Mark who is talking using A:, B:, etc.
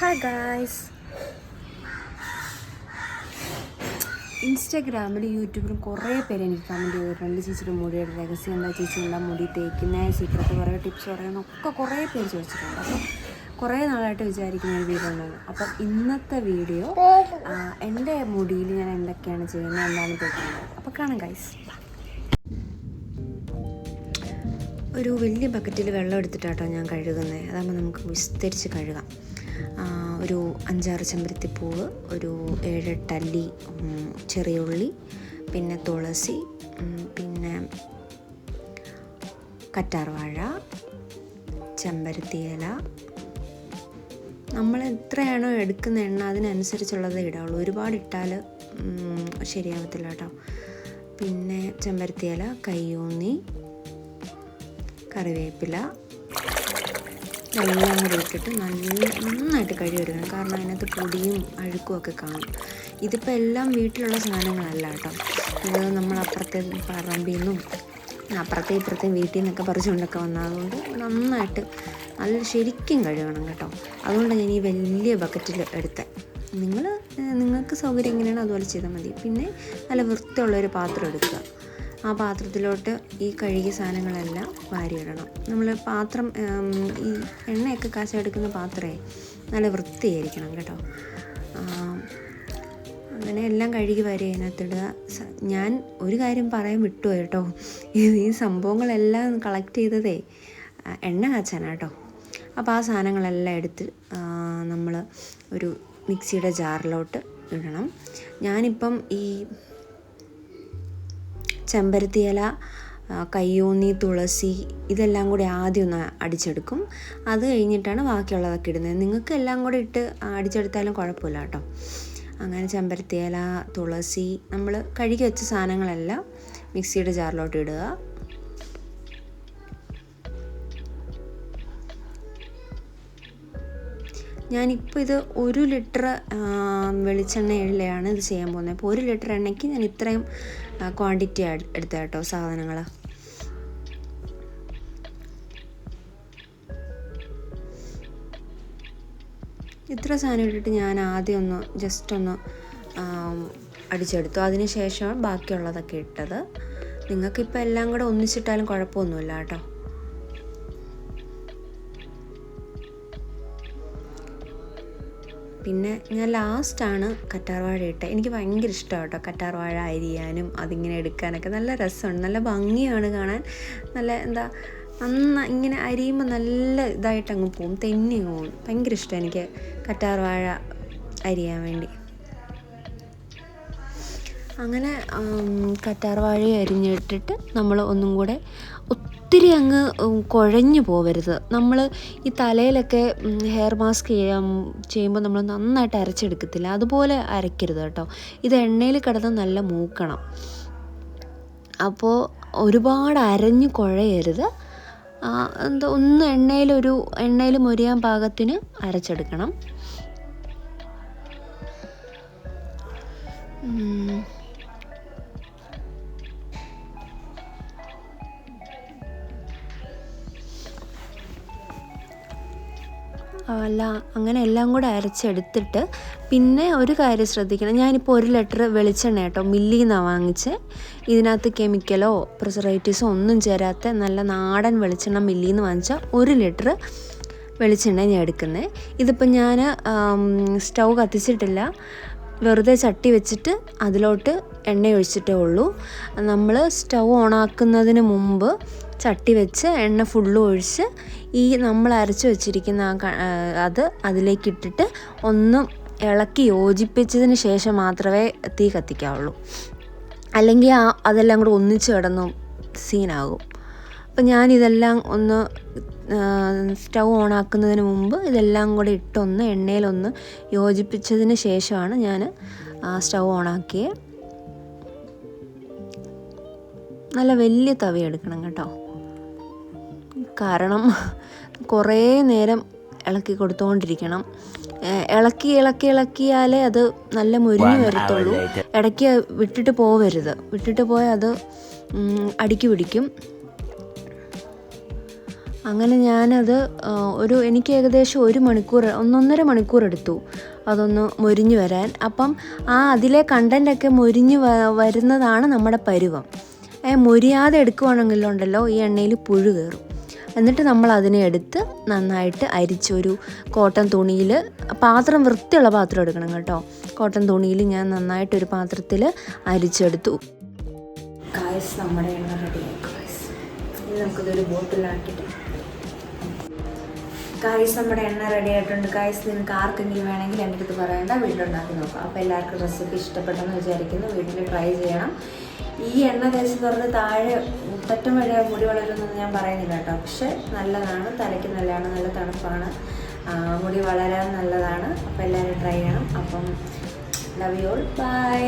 A: Hi guys ഇൻസ്റ്റാഗ്രാമിലും യൂട്യൂബിലും കുറേ പേര് എനിക്ക് കമന്റ് ചെയ്തിട്ടുണ്ട്. ചേച്ചിയുടെ മുടിയുടെ രഹസ്യം എന്താ? ചേച്ചി എന്താ മുടി തേക്കുന്ന സീക്രട്ട് കുറേ ടിപ്സ് പറയുന്ന ഒക്കെ കുറേ പേര് ചോദിച്ചിട്ടുണ്ട്. അപ്പോൾ കുറേ നാളായിട്ട് വിചാരിക്കുന്ന ഒരു വീഡിയോ ഉണ്ടായിരുന്നു അപ്പം ഇന്നത്തെ വീഡിയോ എന്റെ മുടിയിൽ ഞാൻ എന്തൊക്കെയാണ് ചെയ്യുന്നത് എന്താണ് തേക്കുന്നത് അപ്പോൾ കാണാം ഗൈസ് ഒരു വലിയ ബക്കറ്റിൽ വെള്ളം എടുത്തിട്ടാട്ടോ ഞാൻ കഴുകുന്നത് അതാകുമ്പോൾ നമുക്ക് വിസ്തരിച്ച് കഴുകാം. ഒരു അഞ്ചാറ് ചെമ്പരത്തിപ്പൂവ് ഒരു ഏഴെട്ട് അല്ലി ഉം, ചെറിയ ഉള്ളി പിന്നെ തുളസി പിന്നെ കറ്റാർവാഴ ചെമ്പരത്തി ഇല. നമ്മൾ എത്രയാണോ എടുക്കുന്ന എണ്ണ അതിനനുസരിച്ചുള്ളത് ഇടാവുള്ളൂ. ഒരുപാട് ഇട്ടാൽ ശരിയാവത്തില്ല കേട്ടോ. പിന്നെ ചെമ്പരത്തി ഇല കയ്യൂന്നി കറിവേപ്പില എല്ലാം കൂടി ഇട്ടിട്ട് നല്ല നന്നായിട്ട് കഴുകി എടുക്കണം. കാരണം അതിനകത്ത് പൊടിയും അഴുക്കും ഒക്കെ കാണും. ഇതിപ്പോൾ എല്ലാം വീട്ടിലുള്ള സാധനങ്ങളല്ല കേട്ടോ. ഇത് നമ്മൾ അപ്പുറത്തെ പറമ്പിൽ നിന്നും അപ്പുറത്തെ ഇപ്പുറത്തെ വീട്ടിൽ നിന്നൊക്കെ പറിച്ചുകൊണ്ടൊക്കെ വന്നതുകൊണ്ട് നന്നായിട്ട് നല്ല ശരിക്കും കഴുകണം കേട്ടോ. അതുകൊണ്ടാണ് ഞാൻ ഈ വലിയ ബക്കറ്റിൽ എടുത്തത് നിങ്ങൾ നിങ്ങൾക്ക് സൗകര്യം എങ്ങനെയാണോ അതുപോലെ ചെയ്താൽ മതി. പിന്നെ നല്ല വൃത്തിയുള്ളൊരു പാത്രം എടുക്കുക. ആ പാത്രത്തിലോട്ട് ഈ കഴുകിയ സാധനങ്ങളെല്ലാം വാരിയിടണം. നമ്മൾ പാത്രം ഈ എണ്ണയൊക്കെ കാച്ചെടുക്കുന്ന പാത്രമേ നല്ല വൃത്തിയായിരിക്കണം കേട്ടോ. അങ്ങനെ എല്ലാം കഴുകി വാരി അതിനകത്തിടുക. ഞാൻ ഒരു കാര്യം പറയാൻ വിട്ടു കേട്ടോ. ഈ സംഭവങ്ങളെല്ലാം കളക്ട് ചെയ്തതേ എണ്ണ കാച്ചാനാണ് കേട്ടോ. അപ്പോൾ ആ സാധനങ്ങളെല്ലാം എടുത്ത് നമ്മൾ ഒരു മിക്സിയുടെ ജാറിലോട്ട് ഇടണം. ഞാനിപ്പം ഈ ചെമ്പരത്തിയില കയ്യോന്നി തുളസി ഇതെല്ലാം കൂടി ആദ്യം ഒന്ന് അടിച്ചെടുക്കും. അത് കഴിഞ്ഞിട്ടാണ് ബാക്കിയുള്ളതൊക്കെ ഇടുന്നത്. നിങ്ങൾക്ക് എല്ലാം കൂടി ഇട്ട് അടിച്ചെടുത്താലും കുഴപ്പമില്ല കേട്ടോ. അങ്ങനെ ചെമ്പരത്തിയില തുളസി നമ്മൾ കഴുകി വെച്ച സാധനങ്ങളെല്ലാം മിക്സിയുടെ ജാറിലോട്ട് ഇടുക. ഞാനിപ്പോൾ ഇത് ഒരു ലിറ്റർ വെളിച്ചെണ്ണ എണ്ണയാണ് ഇത് ചെയ്യാൻ പോകുന്നത്. അപ്പോൾ ഒരു ലിറ്റർ എണ്ണയ്ക്ക് ഞാൻ ഇത്രയും ക്വാണ്ടിറ്റി എടുത്ത കേട്ടോ സാധനങ്ങൾ. ഇത്ര സാധനം ഇട്ടിട്ട് ഞാൻ ആദ്യം ഒന്ന് ജസ്റ്റ് ഒന്ന് അടിച്ചെടുത്തു. അതിന് ശേഷമാണ് ബാക്കിയുള്ളതൊക്കെ ഇട്ടത്. നിങ്ങൾക്കിപ്പോൾ എല്ലാം കൂടെ ഒന്നിച്ചിട്ടാലും കുഴപ്പമൊന്നുമില്ല കേട്ടോ. പിന്നെ ഞാൻ ലാസ്റ്റാണ് കറ്റാർവാഴ ഇട്ടത്. എനിക്ക് ഭയങ്കര ഇഷ്ടമാണ് കേട്ടോ കറ്റാർവാഴ അരിയാനും അതിങ്ങനെ എടുക്കാനൊക്കെ. നല്ല രസമാണ്. നല്ല ഭംഗിയാണ് കാണാൻ. നല്ല എന്താ അന്ന് ഇങ്ങനെ അരിയുമ്പോൾ നല്ല ഇതായിട്ട് അങ്ങ് പോകും തെന്നി പോകും ഭയങ്കര ഇഷ്ടമാണ് എനിക്ക് കറ്റാർവാഴ അരിയാൻ വേണ്ടി. അങ്ങനെ കറ്റാർ വാഴ അരിഞ്ഞിട്ടിട്ട് നമ്മൾ ഒന്നും കൂടെ ഒത്തിരി അങ്ങ് കുഴഞ്ഞു പോവരുത്. നമ്മൾ ഈ തലയിലൊക്കെ ഹെയർ മാസ്ക് ചെയ്യാൻ ചെയ്യുമ്പോൾ നമ്മൾ നന്നായിട്ട് അരച്ചെടുക്കത്തില്ല. അതുപോലെ അരയ്ക്കരുത് കേട്ടോ. ഇത് എണ്ണയിൽ കിടന്ന് നല്ല മൂക്കണം. അപ്പോൾ ഒരുപാട് അരഞ്ഞു കുഴയരുത്. എന്താ ഒന്ന് എണ്ണയിലൊരു എണ്ണയിൽ മുരിയാൻ പാകത്തിന് അരച്ചെടുക്കണം. അല്ല അങ്ങനെ എല്ലാം കൂടെ അരച്ചെടുത്തിട്ട് പിന്നെ ഒരു കാര്യം ശ്രദ്ധിക്കണം. ഞാനിപ്പോൾ ഒരു ലിറ്റർ വെളിച്ചെണ്ണ കേട്ടോ മില്ലിൽ നിന്നാണ് വാങ്ങിച്ച്. ഇതിനകത്ത് കെമിക്കലോ പ്രിസർവേറ്റീവ്സോ ഒന്നും ചേരാത്ത നല്ല നാടൻ വെളിച്ചെണ്ണ മില്ലിൽ നിന്ന് വാങ്ങിച്ചാൽ ഒരു ലിറ്റർ വെളിച്ചെണ്ണ ഞാൻ എടുക്കുന്നത് ഇതിപ്പോൾ ഞാൻ സ്റ്റൗ കത്തിച്ചിട്ടില്ല. വെറുതെ ചട്ടി വെച്ചിട്ട് അതിലോട്ട് എണ്ണ ഒഴിച്ചിട്ടേ ഉള്ളൂ. നമ്മൾ സ്റ്റൗ ഓണാക്കുന്നതിന് മുമ്പ് ചട്ടി വെച്ച് എണ്ണ ഫുള്ളും ഒഴിച്ച് ഈ നമ്മൾ അരച്ച് വെച്ചിരിക്കുന്ന ആ അത് അതിലേക്ക് ഇട്ടിട്ട് ഒന്ന് ഇളക്കി യോജിപ്പിച്ചതിന് ശേഷം മാത്രമേ തീ കത്തിക്കാവുള്ളൂ. അല്ലെങ്കിൽ ആ അതെല്ലാം കൂടെ ഒന്നിച്ച് കിടന്നു സീനാകും. അപ്പം ഞാനിതെല്ലാം ഒന്ന് സ്റ്റൗ ഓൺ ഓണാക്കുന്നതിന് മുമ്പ് ഇതെല്ലാം കൂടെ ഇട്ടൊന്ന് എണ്ണയിലൊന്ന് യോജിപ്പിച്ചതിന് ശേഷമാണ് ഞാൻ സ്റ്റൗ ഓൺ ആക്കിയത് നല്ല വലിയ തവി എടുക്കണം കേട്ടോ. കാരണം കുറേ നേരം ഇളക്കി കൊടുത്തുകൊണ്ടിരിക്കണം ഇളക്കി ഇളക്കി ഇളക്കിയാലേ അത് നല്ല മുരിഞ്ഞു വരത്തുള്ളൂ. ഇടയ്ക്ക് വിട്ടിട്ട് പോവരുത്. വിട്ടിട്ട് പോയാൽ അത് അടുക്കി പിടിക്കും. അങ്ങനെ ഞാനത് ഒരു എനിക്ക് ഏകദേശം ഒരു മണിക്കൂർ ഒന്നൊന്നര മണിക്കൂർ എടുത്തു. അതൊന്ന് മൊരിഞ്ഞു വരാൻ. അപ്പം ആ അതിലെ കണ്ടന്റൊക്കെ മൊരിഞ്ഞ് വരുന്നതാണ് നമ്മുടെ പരുവം. മൊരിയാതെ എടുക്കുവാണെങ്കിലുണ്ടല്ലോ ഈ എണ്ണയിൽ പുഴു കയറും. എന്നിട്ട് നമ്മൾ അതിനെ എടുത്ത് നന്നായിട്ട് അരിച്ചൊരു കോട്ടൺ തുണിയിൽ പാത്രം വൃത്തിയുള്ള പാത്രം എടുക്കണം കേട്ടോ. കോട്ടൺ തുണിയിൽ ഞാൻ നന്നായിട്ടൊരു പാത്രത്തിൽ അരിച്ചെടുത്തു. കായസ് നമ്മുടെ എണ്ണ ഇനി നമുക്കിതൊരു ബോട്ടിലാക്കിയിട്ട് കായ്സ് നമ്മുടെ എണ്ണ റെഡി ആയിട്ടുണ്ട്. ഗായ്സ് നിങ്ങൾക്ക് ആർക്കെങ്കിലും വേണമെങ്കിൽ എന്റെ അടുത്ത് പറയണ്ട വീട്ടിലുണ്ടാക്കി നോക്കാം. അപ്പോൾ എല്ലാവർക്കും റെസിപ്പി ഇഷ്ടപ്പെട്ടെന്ന് വിചാരിക്കുന്നു. വീട്ടിൽ ട്രൈ ചെയ്യണം. ഈ എണ്ണ തേച്ച് പറഞ്ഞ് താഴെ മുട്ടറ്റം വഴി മുടി വളരുമെന്നൊന്നും ഞാൻ പറയുന്നില്ല കേട്ടോ. പക്ഷെ നല്ലതാണ്. തലയ്ക്ക് നല്ലതാണ്. നല്ല തണുപ്പാണ്. മുടി വളരാൻ നല്ലതാണ്. അപ്പോൾ എല്ലാവരും ട്രൈ ചെയ്യണം. അപ്പം ലവ് യു ഓൾ ബൈ